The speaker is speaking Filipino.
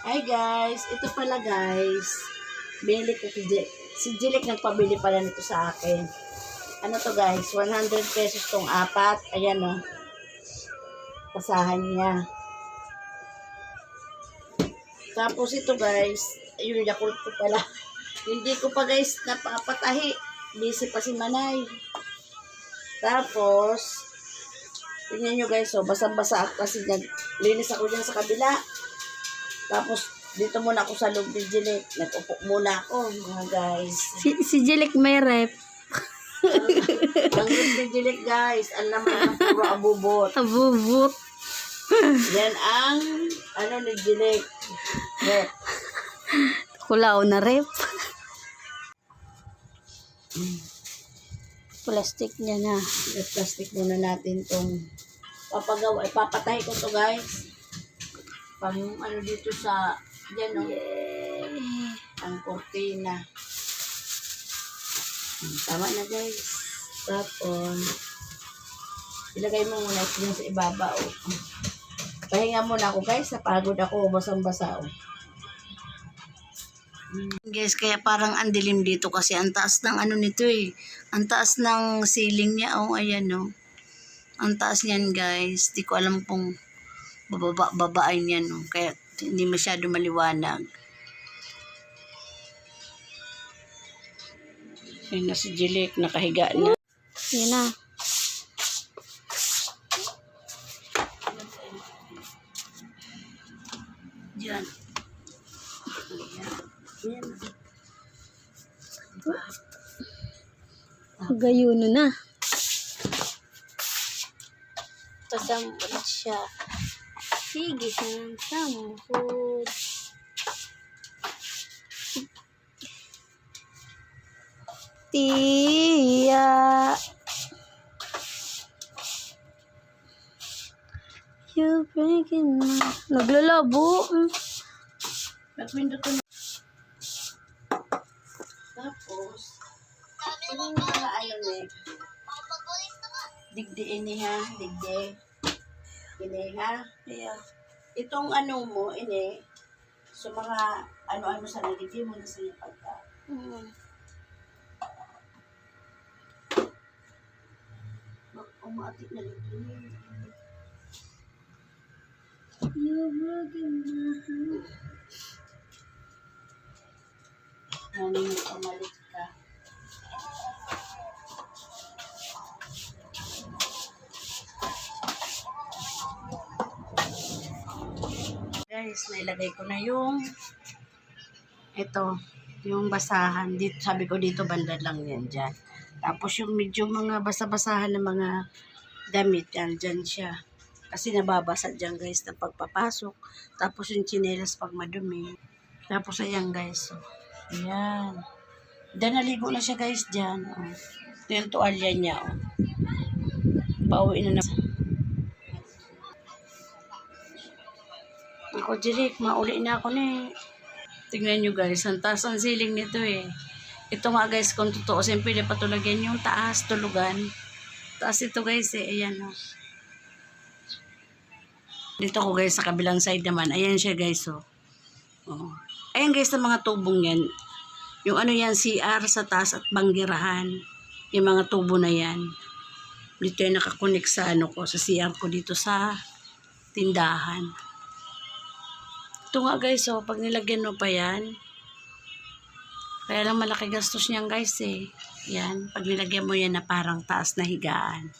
Hi guys, ito pala guys. Bili ko si Jilik. Si Jilik nagpabili pala nito sa akin. Ano to guys, 100 pesos tong apat. Ayan o. Pasahan niya. Tapos ito guys, ayun, yakult ko pala. Hindi ko pa guys napapatahi. Busy pa si Manay. Tapos, tingnan nyo guys, oh, basang-basa kasi naglinis ako dyan sa kabila. Tapos, dito muna ako sa loob ni Jilik. Nag-upo muna ako, mga guys. Si, si Jilik may rep. Ang loob ni Jilik, guys. Alam mo na puro abubot. Abubot. Yan ang, ano ni Jilik. Rep. Kulao na rep. Plastic niya na. I-plastic muna natin tong papagawa. Ipapatay ko to guys. Pang ano dito sa, yan o. Ang kortina. Hmm, Tama na guys. Tapos, ilagay mo muna ito sa ibaba o. Pahinga muna ako guys. Napagod ako. Basang-basa o. Guys, kaya parang ang dilim dito kasi ang taas ng ano nito eh. Ang taas ng ceiling niya. Oh, ayan oh. Ang taas niyan guys. Di ko alam kung bababa, babaan yan oh. Kaya hindi masyado maliwanag. Ayun na si Jilik, nakahiga na. Yan na. Diyan. Ayan. Gayuno na. Pasambot siya. Sige, siyang sambot. Tia. You breaking my... Naglalabo. Nagpindot ko na. Tapos, yung mga ano ni, digdiin niya, digdi. Ini ha. Yeah. Itong ano mo, ini, so mga ano-ano sa nagiging mo na sa iyo pagka. Mm. Umatik na ligin. You breaking my heart. Ano yung pamalit Guys, nailagay ko na yung ito, yung basahan. Dito, sabi ko dito, banda lang yan dyan. Tapos yung medyo mga basa-basahan ng mga damit, yan, dyan siya. Kasi nababasa dyan guys na pagpapasok. Tapos yung chinelas pag madumi. Tapos ayan guys. Oh. Ayan. Diyan naligo na siya guys dyan. Oh. Ito yung tuwalya niya. Oh. Pauwi na na. Ako, Jirik, mauli na ako eh. Tingnan nyo guys, ang taas ang ceiling nito eh. Ito nga guys, kung totoo, siyempre na patulagyan yung taas, tulugan. Taas ito guys eh, ayan oh. Dito ko guys, sa kabilang side naman, ayan siya guys oh. oh. Ayan guys, sa mga tubong yan. Yung ano yan, CR sa taas at banggirahan. Yung mga tubo na yan. Dito yung nakakunik sa ano ko, sa CR ko dito sa tindahan. Ito nga guys, oh, pag nilagyan mo pa yan, kaya lang malaki gastos niyan guys eh. Yan, pag nilagyan mo yan na parang taas na higaan.